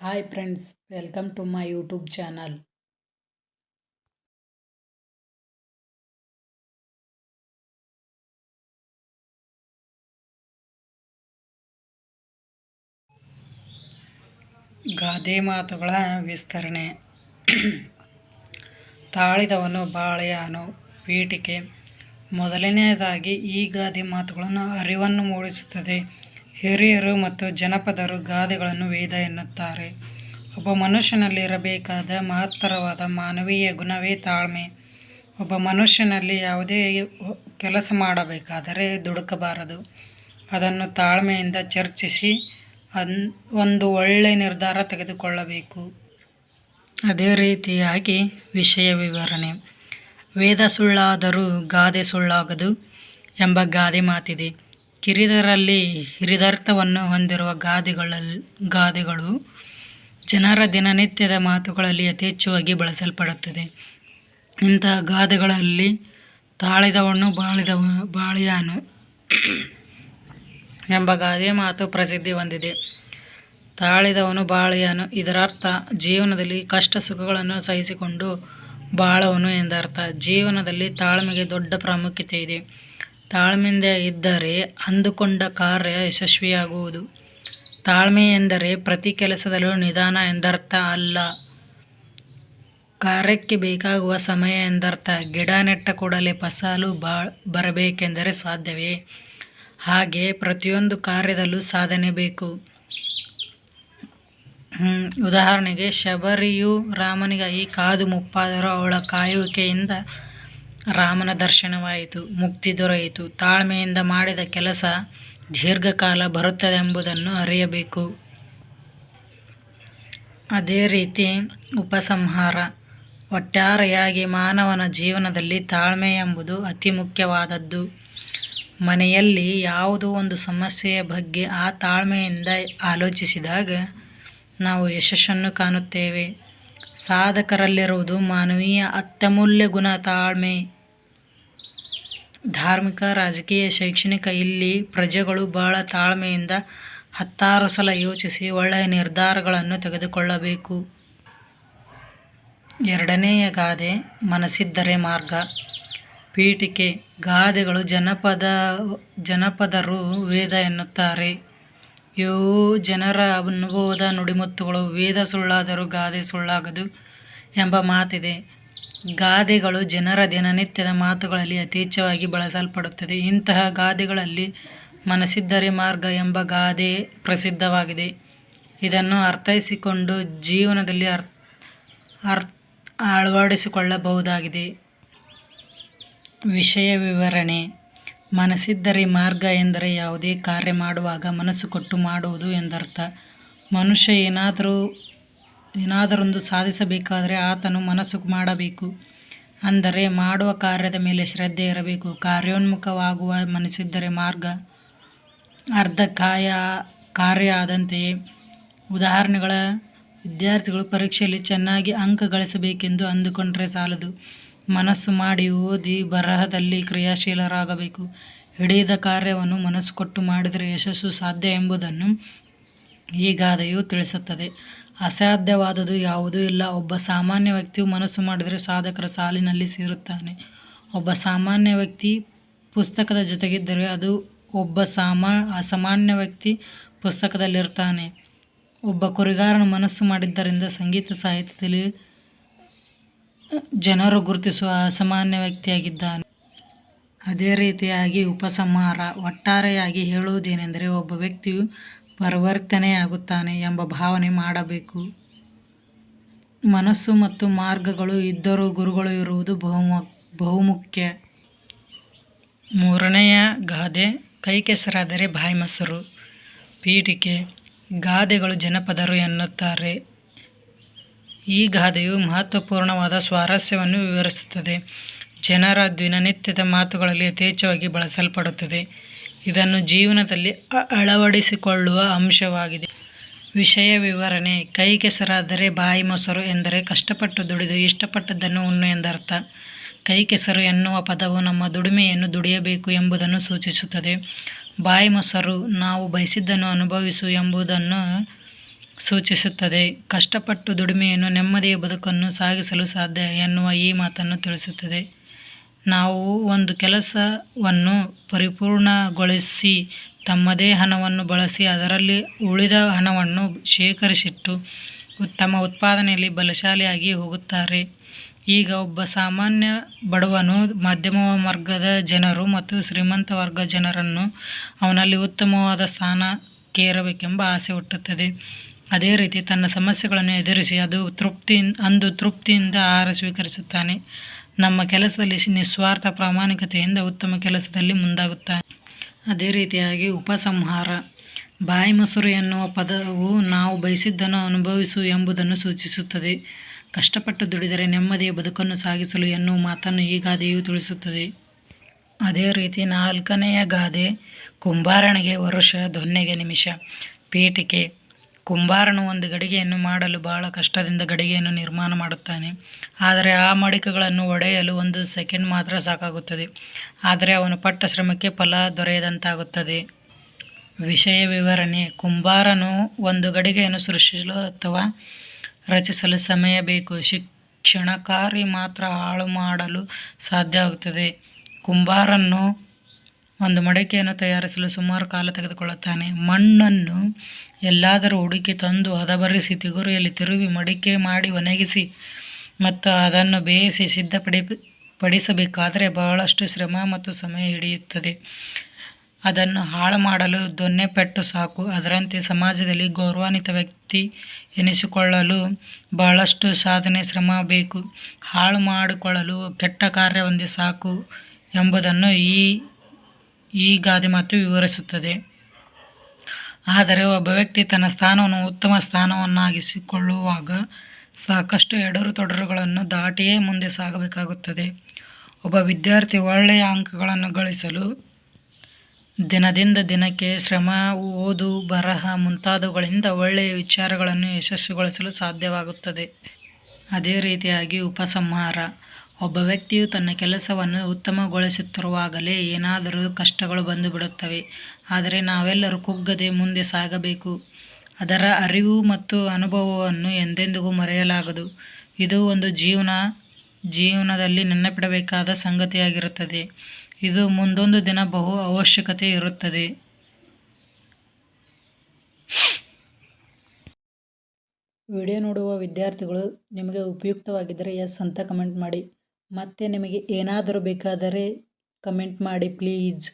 Hi friends welcome to my YouTube channel ಗಾದೆ ಮಾತುಗಳ ವಿಸ್ತರಣೆ. ತಾಳಿದವನು ಬಾಳೆಯಾನು. ಪೀಠಿಕೆ ಮೊದಲನೆಯದಾಗಿ ಈ ಗಾದೆ ಮಾತುಗಳನ್ನು ಅರಿವನ್ನು ಮೂಡಿಸುತ್ತದೆ. ಹಿರಿಯರು ಮತ್ತು ಜನಪದರು ಗಾದೆಗಳನ್ನು ವೇದ ಎನ್ನುತ್ತಾರೆ. ಒಬ್ಬ ಮನುಷ್ಯನಲ್ಲಿರಬೇಕಾದ ಮಹತ್ತರವಾದ ಮಾನವೀಯ ಗುಣವೇ ತಾಳ್ಮೆ. ಒಬ್ಬ ಮನುಷ್ಯನಲ್ಲಿ ಯಾವುದೇ ಕೆಲಸ ಮಾಡಬೇಕಾದರೆ ದುಡುಕಬಾರದು. ಅದನ್ನು ತಾಳ್ಮೆಯಿಂದ ಚರ್ಚಿಸಿ ಒಂದು ಒಳ್ಳೆಯ ನಿರ್ಧಾರ ತೆಗೆದುಕೊಳ್ಳಬೇಕು. ಅದೇ ರೀತಿಯಾಗಿ ವಿಷಯ ವಿವರಣೆ. ವೇದ ಸುಳ್ಳಾದರೂ ಗಾದೆ ಸುಳ್ಳಾಗದು ಎಂಬ ಗಾದೆ ಮಾತಿದೆ. ಕಿರಿದರಲ್ಲಿ ಹಿರಿದರ್ಥವನ್ನು ಹೊಂದಿರುವ ಗಾದೆಗಳಲ್ಲಿ ಗಾದೆಗಳು ಜನರ ದಿನನಿತ್ಯದ ಮಾತುಗಳಲ್ಲಿ ಯಥೇಚ್ಛವಾಗಿ ಬಳಸಲ್ಪಡುತ್ತದೆ. ಇಂತಹ ಗಾದೆಗಳಲ್ಲಿ ತಾಳಿದವನು ಬಾಳಿದವ ಬಾಳಿಯಾನು ಎಂಬ ಗಾದೆ ಮಾತು ಪ್ರಸಿದ್ಧಿ ಹೊಂದಿದೆ. ತಾಳಿದವನು ಬಾಳಿಯಾನು, ಇದರರ್ಥ ಜೀವನದಲ್ಲಿ ಕಷ್ಟ ಸುಖಗಳನ್ನು ಸಹಿಸಿಕೊಂಡು ಬಾಳವನು ಎಂದರ್ಥ. ಜೀವನದಲ್ಲಿ ತಾಳ್ಮೆಗೆ ದೊಡ್ಡ ಪ್ರಾಮುಖ್ಯತೆ ಇದೆ. ತಾಳ್ಮೆಯಿಂದ ಇದ್ದರೆ ಅಂದುಕೊಂಡ ಕಾರ್ಯ ಯಶಸ್ವಿಯಾಗುವುದು. ತಾಳ್ಮೆ ಎಂದರೆ ಪ್ರತಿ ಕೆಲಸದಲ್ಲೂ ನಿಧಾನ ಎಂದರ್ಥ ಅಲ್ಲ. ಕಾರ್ಯಕ್ಕೆ ಬೇಕಾಗುವ ಸಮಯ ಎಂದರ್ಥ. ಗಿಡ ನೆಟ್ಟ ಕೂಡಲೇ ಫಸಲು ಬಾ, ಬರಬೇಕೆಂದರೆ ಸಾಧ್ಯವೇ? ಹಾಗೆ ಪ್ರತಿಯೊಂದು ಕಾರ್ಯದಲ್ಲೂ ಸಾಧನೆ ಬೇಕು. ಉದಾಹರಣೆಗೆ ಶಬರಿಯು ರಾಮನಿಗಾಗಿ ಕಾದು ಮುಪ್ಪಾದರೂ ಅವಳ ಕಾಯುವಿಕೆಯಿಂದ ರಾಮನ ದರ್ಶನವಾಯಿತು, ಮುಕ್ತಿ ದೊರೆಯಿತು. ತಾಳ್ಮೆಯಿಂದ ಮಾಡಿದ ಕೆಲಸ ದೀರ್ಘಕಾಲ ಬರುತ್ತದೆಂಬುದನ್ನು ಅರಿಯಬೇಕು. ಅದೇ ರೀತಿ ಉಪಸಂಹಾರ. ಒಟ್ಟಾರೆಯಾಗಿ ಮಾನವನ ಜೀವನದಲ್ಲಿ ತಾಳ್ಮೆ ಎಂಬುದು ಅತಿ ಮುಖ್ಯವಾದದ್ದು. ಮನೆಯಲ್ಲಿ ಯಾವುದೋ ಒಂದು ಸಮಸ್ಯೆಯ ಬಗ್ಗೆ ಆ ತಾಳ್ಮೆಯಿಂದ ಆಲೋಚಿಸಿದಾಗ ನಾವು ಯಶಸ್ಸನ್ನು ಕಾಣುತ್ತೇವೆ. ಸಾಧಕರಲ್ಲಿರುವುದು ಮಾನವೀಯ ಅತ್ಯಮೂಲ್ಯ ಗುಣ ತಾಳ್ಮೆ. ಧಾರ್ಮಿಕ, ರಾಜಕೀಯ, ಶೈಕ್ಷಣಿಕ, ಇಲ್ಲಿ ಪ್ರಜೆಗಳು ಬಹಳ ತಾಳ್ಮೆಯಿಂದ ಹತ್ತಾರು ಸಲ ಯೋಚಿಸಿ ಒಳ್ಳೆಯ ನಿರ್ಧಾರಗಳನ್ನು ತೆಗೆದುಕೊಳ್ಳಬೇಕು. ಎರಡನೆಯ ಗಾದೆ ಮನಸ್ಸಿದ್ದರೆ ಮಾರ್ಗ. ಪೀಠಿಕೆ. ಗಾದೆಗಳು ಜನಪದ, ಜನಪದರು ವೇದ ಎನ್ನುತ್ತಾರೆ. ಇವು ಜನರ ಅನುಭವದ ನುಡಿಮುತ್ತುಗಳು ವೇದ ಸುಳ್ಳಾದರೂ ಗಾದೆ ಸುಳ್ಳಾಗದು ಎಂಬ ಮಾತಿದೆ. ಗಾದೆಗಳು ಜನರ ದಿನನಿತ್ಯದ ಮಾತುಗಳಲ್ಲಿ ಯಥೇಚ್ಛವಾಗಿ ಬಳಸಲ್ಪಡುತ್ತದೆ. ಇಂತಹ ಗಾದೆಗಳಲ್ಲಿ ಮನಸ್ಸಿದ್ದರೆ ಮಾರ್ಗ ಎಂಬ ಗಾದೆ ಪ್ರಸಿದ್ಧವಾಗಿದೆ. ಇದನ್ನು ಅರ್ಥೈಸಿಕೊಂಡು ಜೀವನದಲ್ಲಿ ಅರ್ಥ ಅರ್, ಅಳವಡಿಸಿಕೊಳ್ಳಬಹುದಾಗಿದೆ. ವಿಷಯ ವಿವರಣೆ. ಮನಸ್ಸಿದ್ದರೆ ಮಾರ್ಗ ಎಂದರೆ ಯಾವುದೇ ಕಾರ್ಯ ಮಾಡುವಾಗ ಮನಸ್ಸು ಕೊಟ್ಟು ಮಾಡುವುದು ಎಂದರ್ಥ. ಮನುಷ್ಯ ಏನಾದರೂ ಏನಾದರೊಂದು ಸಾಧಿಸಬೇಕಾದರೆ ಆತನು ಮನಸ್ಸು ಮಾಡಬೇಕು. ಅಂದರೆ ಮಾಡುವ ಕಾರ್ಯದ ಮೇಲೆ ಶ್ರದ್ಧೆ ಇರಬೇಕು. ಕಾರ್ಯೋನ್ಮುಖವಾಗುವ ಮನಸ್ಸಿದ್ದರೆ ಮಾರ್ಗ. ಅರ್ಧ ಕಾಯ, ಕಾರ್ಯ ಆದಂತೆಯೇ. ಉದಾಹರಣೆಗಳ, ವಿದ್ಯಾರ್ಥಿಗಳು ಪರೀಕ್ಷೆಯಲ್ಲಿ ಚೆನ್ನಾಗಿ ಅಂಕ ಗಳಿಸಬೇಕೆಂದು ಅಂದುಕೊಂಡರೆ ಸಾಲದು. ಮನಸ್ಸು ಮಾಡಿ ಓದಿ ಬರಹದಲ್ಲಿ ಕ್ರಿಯಾಶೀಲರಾಗಬೇಕು. ಹಿಡಿದ ಕಾರ್ಯವನ್ನು ಮನಸ್ಸು ಕೊಟ್ಟು ಮಾಡಿದರೆ ಯಶಸ್ಸು ಸಾಧ್ಯ ಎಂಬುದನ್ನು ಈ ಗಾದೆಯು ತಿಳಿಸುತ್ತದೆ. ಅಸಾಧ್ಯವಾದುದು ಯಾವುದೂ ಇಲ್ಲ. ಒಬ್ಬ ಸಾಮಾನ್ಯ ವ್ಯಕ್ತಿಯು ಮನಸ್ಸು ಮಾಡಿದರೆ ಸಾಧಕರ ಸಾಲಿನಲ್ಲಿ ಸೇರುತ್ತಾನೆ. ಒಬ್ಬ ಸಾಮಾನ್ಯ ವ್ಯಕ್ತಿ ಪುಸ್ತಕದ ಜೊತೆಗಿದ್ದರೆ ಅದು ಒಬ್ಬ ಸಾಮಾ, ಅಸಾಮಾನ್ಯ ವ್ಯಕ್ತಿ ಪುಸ್ತಕದಲ್ಲಿರ್ತಾನೆ. ಒಬ್ಬ ಕುರಿಗಾರನು ಮನಸ್ಸು ಮಾಡಿದ್ದರಿಂದ ಸಂಗೀತ ಸಾಹಿತ್ಯದಲ್ಲಿ ಜನರು ಗುರುತಿಸುವ ಅಸಾಮಾನ್ಯ ವ್ಯಕ್ತಿಯಾಗಿದ್ದಾನೆ. ಅದೇ ರೀತಿಯಾಗಿ ಉಪಸಂಹಾರ, ಒಟ್ಟಾರೆಯಾಗಿ ಹೇಳುವುದೇನೆಂದರೆ ಒಬ್ಬ ವ್ಯಕ್ತಿಯು ಪರಿವರ್ತನೆಯಾಗುತ್ತಾನೆ ಎಂಬ ಭಾವನೆ ಮಾಡಬೇಕು. ಮನಸ್ಸು ಮತ್ತು ಮಾರ್ಗಗಳು ಇದ್ದರೂ ಗುರುಗಳು ಇರುವುದು ಬಹುಮು, ಬಹುಮುಖ್ಯ. ಮೂರನೆಯ ಗಾದೆ ಕೈ ಕೆಸರಾದರೆ ಬಾಯಿ ಮೊಸರು. ಪೀಠಿಕೆ, ಗಾದೆಗಳು ಜನಪದರು ಎನ್ನುತ್ತಾರೆ. ಈ ಗಾದೆಯು ಮಹತ್ವಪೂರ್ಣವಾದ ಸ್ವಾರಸ್ಯವನ್ನು ವಿವರಿಸುತ್ತದೆ. ಜನರ ದಿನನಿತ್ಯದ ಮಾತುಗಳಲ್ಲಿ ಯಥೇಚ್ಛವಾಗಿ ಬಳಸಲ್ಪಡುತ್ತದೆ. ಇದನ್ನು ಜೀವನದಲ್ಲಿ ಅಳವಡಿಸಿಕೊಳ್ಳುವ ಅಂಶವಾಗಿದೆ. ವಿಷಯ ವಿವರಣೆ, ಕೈ ಕೆಸರಾದರೆ ಬಾಯಿ ಮೊಸರು ಎಂದರೆ ಕಷ್ಟಪಟ್ಟು ದುಡಿದು ಇಷ್ಟಪಟ್ಟದ್ದನ್ನು ಉಣ್ಣು ಎಂದರ್ಥ. ಕೈ ಕೆಸರು ಎನ್ನುವ ಪದವು ನಮ್ಮ ದುಡಿಮೆಯನ್ನು ದುಡಿಯಬೇಕು ಎಂಬುದನ್ನು ಸೂಚಿಸುತ್ತದೆ. ಬಾಯಿ ಮೊಸರು ನಾವು ಬಯಸಿದ್ದನ್ನು ಅನುಭವಿಸು ಎಂಬುದನ್ನು ಸೂಚಿಸುತ್ತದೆ. ಕಷ್ಟಪಟ್ಟು ದುಡಿಮೆಯನ್ನು ನೆಮ್ಮದಿಯ ಬದುಕನ್ನು ಸಾಗಿಸಲು ಸಾಧ್ಯ ಎನ್ನುವ ಈ ಮಾತನ್ನು ತಿಳಿಸುತ್ತದೆ. ನಾವು ಒಂದು ಕೆಲಸವನ್ನು ಪರಿಪೂರ್ಣಗೊಳಿಸಿ ತಮ್ಮದೇ ಹಣವನ್ನು ಬಳಸಿ ಅದರಲ್ಲಿ ಉಳಿದ ಹಣವನ್ನು ಶೇಖರಿಸಿಟ್ಟು ತಮ್ಮ ಉತ್ಪಾದನೆಯಲ್ಲಿ ಬಲಶಾಲಿಯಾಗಿ ಹೋಗುತ್ತಾರೆ. ಈಗ ಒಬ್ಬ ಸಾಮಾನ್ಯ ಬಡವನು ಮಧ್ಯಮ ವರ್ಗದ ಜನರು ಮತ್ತು ಶ್ರೀಮಂತ ವರ್ಗ ಜನರನ್ನು ಅವನಲ್ಲಿ ಉತ್ತಮವಾದ ಸ್ಥಾನಕ್ಕೇರಬೇಕೆಂಬ ಆಸೆ ಹುಟ್ಟುತ್ತದೆ. ಅದೇ ರೀತಿ ತನ್ನ ಸಮಸ್ಯೆಗಳನ್ನು ಎದುರಿಸಿ ಅದು ತೃಪ್ತಿ, ಅಂದು ತೃಪ್ತಿಯಿಂದ ಆಹಾರ ಸ್ವೀಕರಿಸುತ್ತಾನೆ. ನಮ್ಮ ಕೆಲಸದಲ್ಲಿ ನಿಸ್ವಾರ್ಥ ಪ್ರಾಮಾಣಿಕತೆಯಿಂದ ಉತ್ತಮ ಕೆಲಸದಲ್ಲಿ ಮುಂದಾಗುತ್ತಾನೆ ಅದೇ ರೀತಿಯಾಗಿ ಉಪಸಂಹಾರ. ಬಾಯಿ ಮೊಸರು ಎನ್ನುವ ಪದವು ನಾವು ಬಯಸಿದ್ದನ್ನು ಅನುಭವಿಸು ಎಂಬುದನ್ನು ಸೂಚಿಸುತ್ತದೆ. ಕಷ್ಟಪಟ್ಟು ದುಡಿದರೆ ನೆಮ್ಮದಿಯ ಬದುಕನ್ನು ಸಾಗಿಸಲು ಎನ್ನುವ ಮಾತನ್ನು ಈ ಗಾದೆಯು ತಿಳಿಸುತ್ತದೆ. ಅದೇ ರೀತಿ ನಾಲ್ಕನೆಯ ಗಾದೆ ಕುಂಬಾರಣೆಗೆ ವರುಷ, ದೊನ್ನೆಗೆ ನಿಮಿಷ, ಪೀಠಿಕೆ. ಕುಂಬಾರನು ಒಂದು ಗಡಿಗೆಯನ್ನು ಮಾಡಲು ಬಹಳ ಕಷ್ಟದಿಂದ ಗಡಿಗೆಯನ್ನು ನಿರ್ಮಾಣ ಮಾಡುತ್ತಾನೆ. ಆದರೆ ಆ ಮಡಿಕೆಗಳನ್ನು ಒಡೆಯಲು ಒಂದು ಸೆಕೆಂಡ್ ಮಾತ್ರ ಸಾಕಾಗುತ್ತದೆ. ಆದರೆ ಅವನು ಪಟ್ಟ ಶ್ರಮಕ್ಕೆ ಫಲ ದೊರೆಯದಂತಾಗುತ್ತದೆ. ವಿಷಯ ವಿವರಣೆ. ಕುಂಬಾರನು ಒಂದು ಗಡಿಗೆಯನ್ನು ಸೃಷ್ಟಿಸಲು ಅಥವಾ ರಚಿಸಲು ಸಮಯ ಬೇಕು. ಶಿಕ್ಷಣಕಾರಿ ಮಾತ್ರ ಹಾಳು ಮಾಡಲು ಸಾಧ್ಯ ಆಗುತ್ತದೆ ಕುಂಬಾರನು ಒಂದು ಮಡಿಕೆಯನ್ನು ತಯಾರಿಸಲು ಸುಮಾರು ಕಾಲ ತೆಗೆದುಕೊಳ್ಳುತ್ತಾನೆ. ಮಣ್ಣನ್ನು ಎಲ್ಲಾದರೂ ಹುಡುಕಿ ತಂದು ಹದಬರಿಸಿ ತಿಗುರಿಯಲ್ಲಿ ತಿರುವಿ ಮಡಿಕೆ ಮಾಡಿ ಒಣಗಿಸಿ ಮತ್ತು ಅದನ್ನು ಬೇಯಿಸಿ ಸಿದ್ಧಪಡಿ ಪಡಿಸಬೇಕಾದರೆ ಬಹಳಷ್ಟು ಶ್ರಮ ಮತ್ತು ಸಮಯ ಹಿಡಿಯುತ್ತದೆ. ಅದನ್ನು ಹಾಳು ಮಾಡಲು ದೊನ್ನೆ ಪೆಟ್ಟು ಸಾಕು. ಅದರಂತೆ ಸಮಾಜದಲ್ಲಿ ಗೌರವಾನ್ವಿತ ವ್ಯಕ್ತಿ ಎನಿಸಿಕೊಳ್ಳಲು ಬಹಳಷ್ಟು ಸಾಧನೆ ಶ್ರಮ ಬೇಕು. ಹಾಳು ಮಾಡಿಕೊಳ್ಳಲು ಕೆಟ್ಟ ಕಾರ್ಯವೊಂದೇ ಸಾಕು ಎಂಬುದನ್ನು ಈ ಈ ಗಾದೆ ಮಾತು ವಿವರಿಸುತ್ತದೆ. ಆದರೆ ಒಬ್ಬ ವ್ಯಕ್ತಿ ತನ್ನ ಸ್ಥಾನವನ್ನು ಉತ್ತಮ ಸ್ಥಾನವನ್ನಾಗಿಸಿಕೊಳ್ಳುವಾಗ ಸಾಕಷ್ಟು ಎಡರು ತೊಡರುಗಳನ್ನು ದಾಟಿಯೇ ಮುಂದೆ ಸಾಗಬೇಕಾಗುತ್ತದೆ. ಒಬ್ಬ ವಿದ್ಯಾರ್ಥಿ ಒಳ್ಳೆಯ ಅಂಕಗಳನ್ನು ಗಳಿಸಲು ದಿನದಿಂದ ದಿನಕ್ಕೆ ಶ್ರಮ, ಓದು, ಬರಹ ಮುಂತಾದವುಗಳಿಂದ ಒಳ್ಳೆಯ ವಿಚಾರಗಳನ್ನು ಯಶಸ್ವಿಗೊಳಿಸಲು ಸಾಧ್ಯವಾಗುತ್ತದೆ. ಅದೇ ರೀತಿಯಾಗಿ ಉಪಸಂಹಾರ. ಒಬ್ಬ ವ್ಯಕ್ತಿಯು ತನ್ನ ಕೆಲಸವನ್ನು ಉತ್ತಮಗೊಳಿಸುತ್ತಿರುವಾಗಲೇ ಏನಾದರೂ ಕಷ್ಟಗಳು ಬಂದು ಬಿಡುತ್ತವೆ ಆದರೆ ನಾವೆಲ್ಲರೂ ಕುಗ್ಗದೆ ಮುಂದೆ ಸಾಗಬೇಕು. ಅದರ ಅರಿವು ಮತ್ತು ಅನುಭವವನ್ನು ಎಂದೆಂದಿಗೂ ಮರೆಯಲಾಗದು. ಇದು ಒಂದು ಜೀವನ, ಜೀವನದಲ್ಲಿ ನೆನಪಿಡಬೇಕಾದ ಸಂಗತಿಯಾಗಿರುತ್ತದೆ. ಇದು ಮುಂದೊಂದು ದಿನ ಬಹು ಅವಶ್ಯಕತೆ ಇರುತ್ತದೆ. ವಿಡಿಯೋ ನೋಡುವ ವಿದ್ಯಾರ್ಥಿಗಳು ನಿಮಗೆ ಉಪಯುಕ್ತವಾಗಿದ್ದರೆ ಎಸ್ ಅಂತ ಕಮೆಂಟ್ ಮಾಡಿ. ಮತ್ತೆ ನಿಮಗೆ ಏನಾದರೂ ಬೇಕಾದರೆ ಕಮೆಂಟ್ ಮಾಡಿ ಪ್ಲೀಸ್